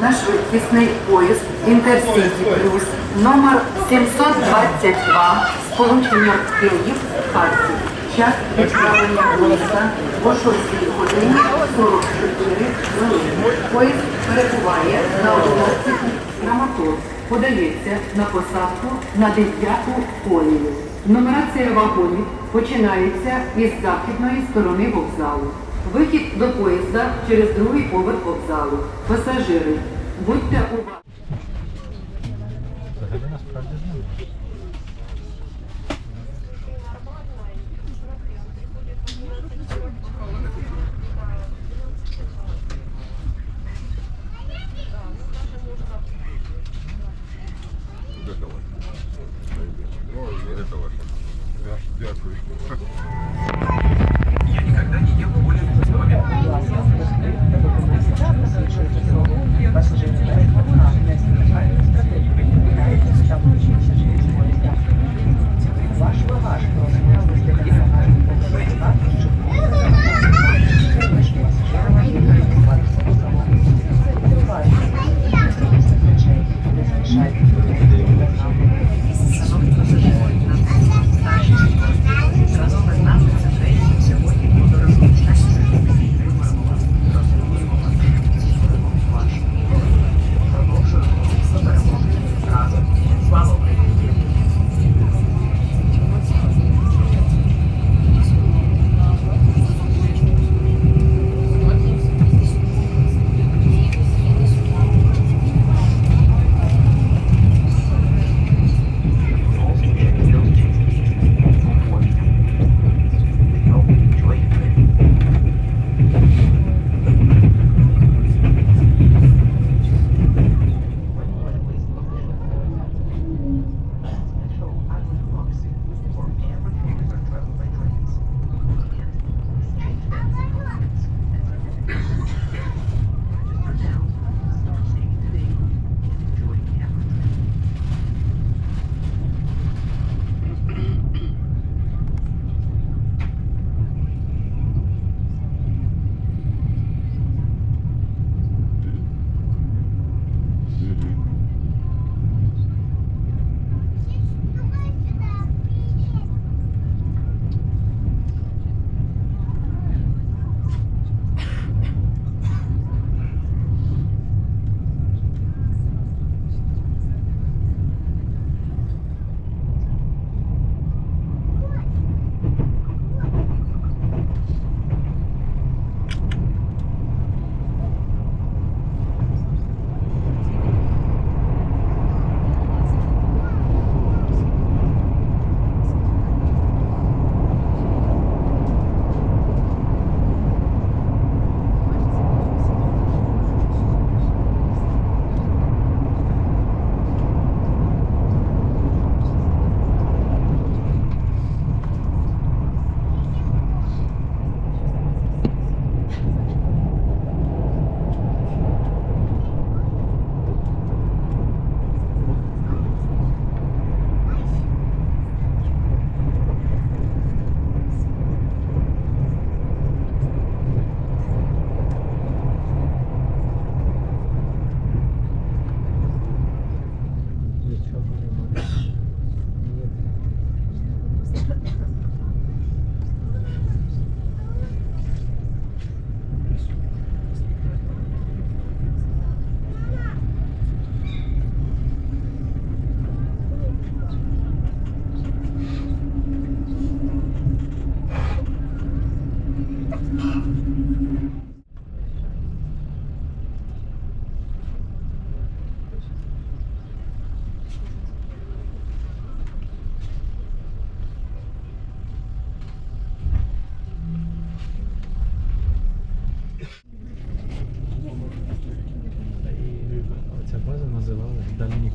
Наш швидкісний поїзд Інтерсіті Плюс номер 722 сполучення Київ Харків. Час відправлення поїзда о 6 годині 44 хвилини. Поїзд перебуває на остановці Краматор. Подається на посадку на 9 колію. Нумерація вагонів починається із західної сторони вокзалу. Вихід до поїзда через другий поверх вокзалу. Пасажири, будьте уважні. Huh.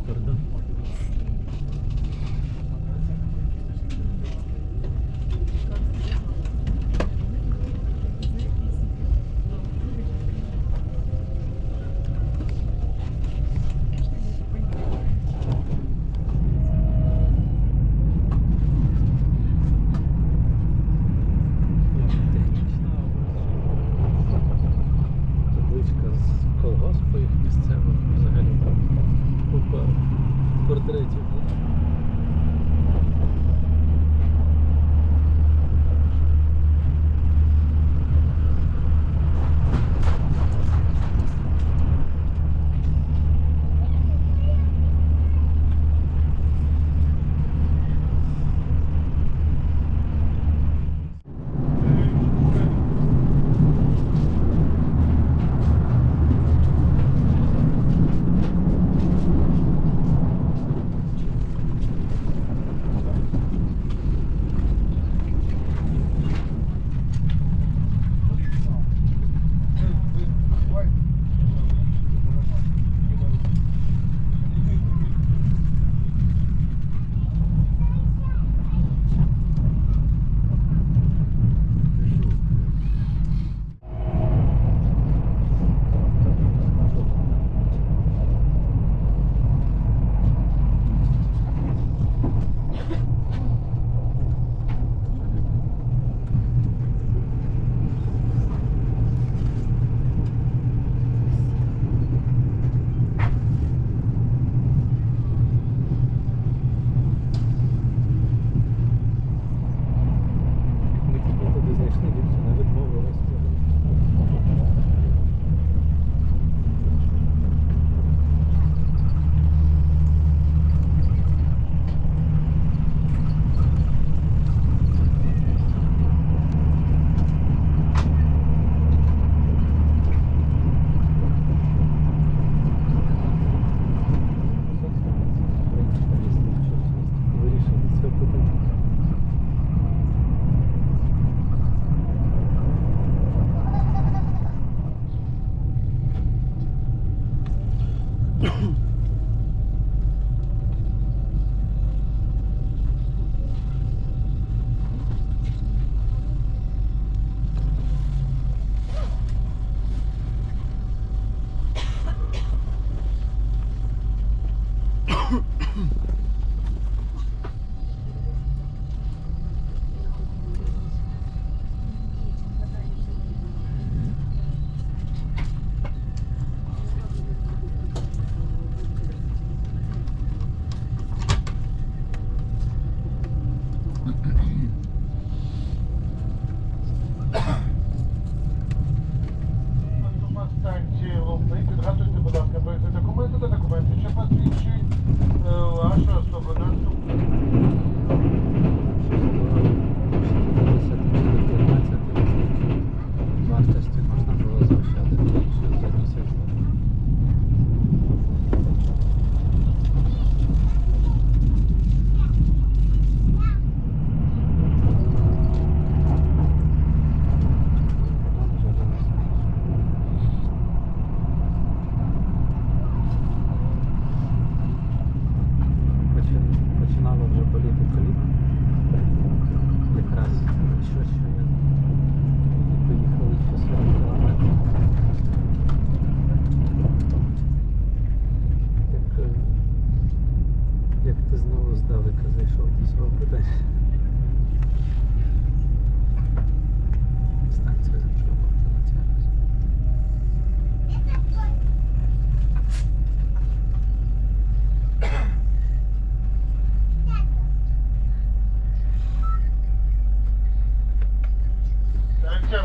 Доктор, да?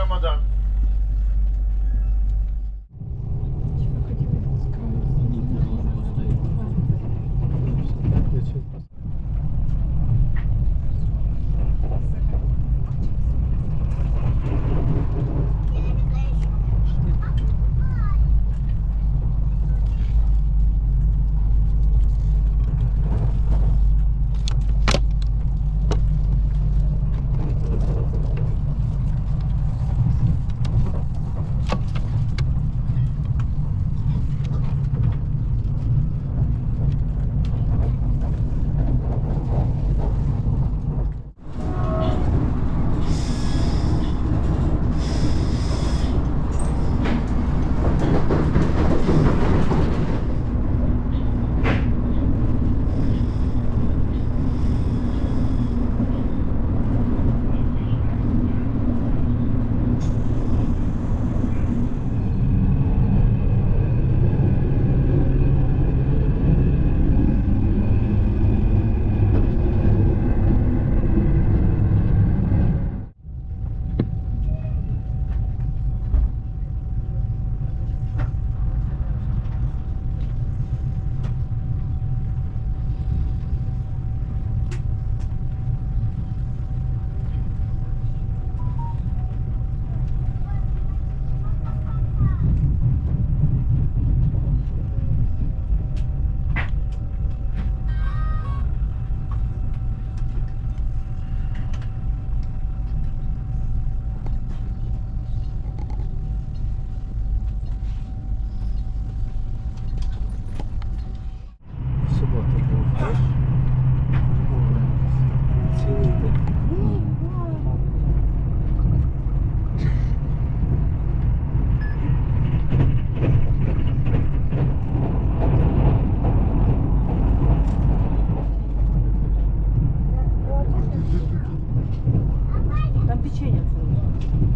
Ramadan. 去年子。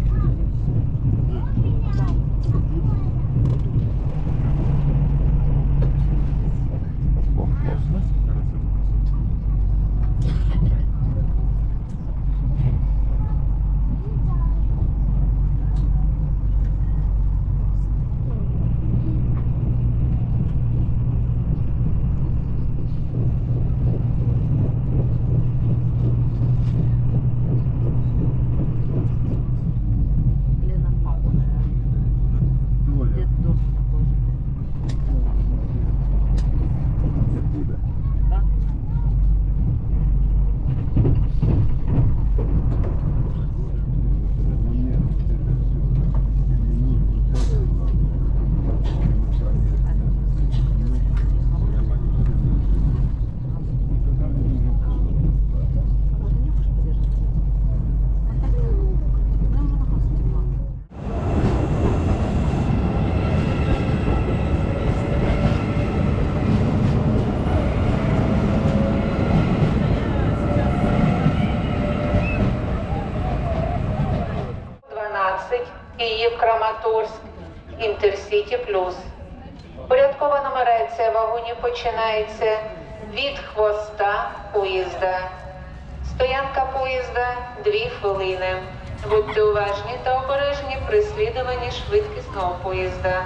Інтерсіті Плюс. Порядкова нумерація вагонів починається від хвоста поїзда. Стоянка поїзда 2 хвилини. Будьте уважні та обережні при слідуванні швидкісного поїзда.